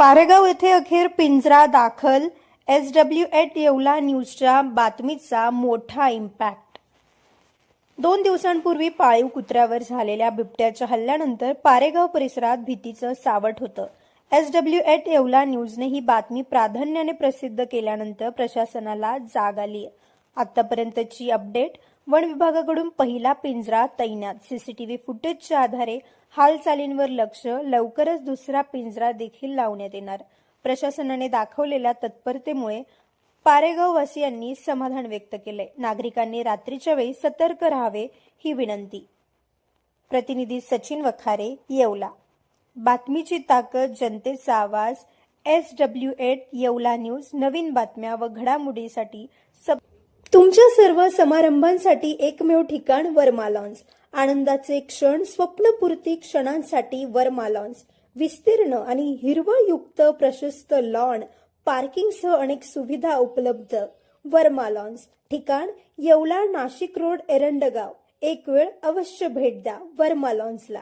पारेगाव येथे अखेर पिंजरा दाखल. एस डब्ल्यू एट येवला न्यूजच्या बातमीचा मोठा इम्पॅक्ट दोन दिवसांपूर्वी पाळीव कुत्र्यावर झालेल्या बिबट्याच्या हल्ल्यानंतर पारेगाव परिसरात भीतीचं सावट होतं. एस डब्ल्यू एट येवला न्यूजने ही बातमी प्राधान्याने प्रसिद्ध केल्यानंतर प्रशासनाला जाग आली आहे आतापर्यंतची अपडेट वन विभागाकडून पहिला पिंजरा तैनात. सीसीटीव्ही फुटेजच्या आधारे हालचालींवर लक्ष लवकरच दुसरा पिंजरा देखील लावण्यात येणार. प्रशासनाने दाखवलेल्या तत्परतेमुळे पारेगाववासियांनी समाधान व्यक्त केले नागरिकांनी रात्रीच्या वेळी सतर्क राहावे ही विनंती. प्रतिनिधी सचिन वखारे येवला. बातमीची ताकद जनतेचा आवाज S W eight Yeola news नवीन बातम्या व घडामोडीसाठी सब तुमच्या सर्व समारंभांसाठी एकमेव ठिकाण वर्मा लॉन्स. आनंदाचे क्षण स्वप्नपूर्ती क्षणांसाठी वर्मा लॉन्स. विस्तीर्ण आणि हिरवळयुक्त प्रशस्त लॉन पार्किंगसह अनेक सुविधा उपलब्ध. वर्मा लॉन्स. ठिकाण येवला नाशिक रोड एरंडगाव. एक वेळ अवश्य भेट द्या वर्मा लॉन्सला.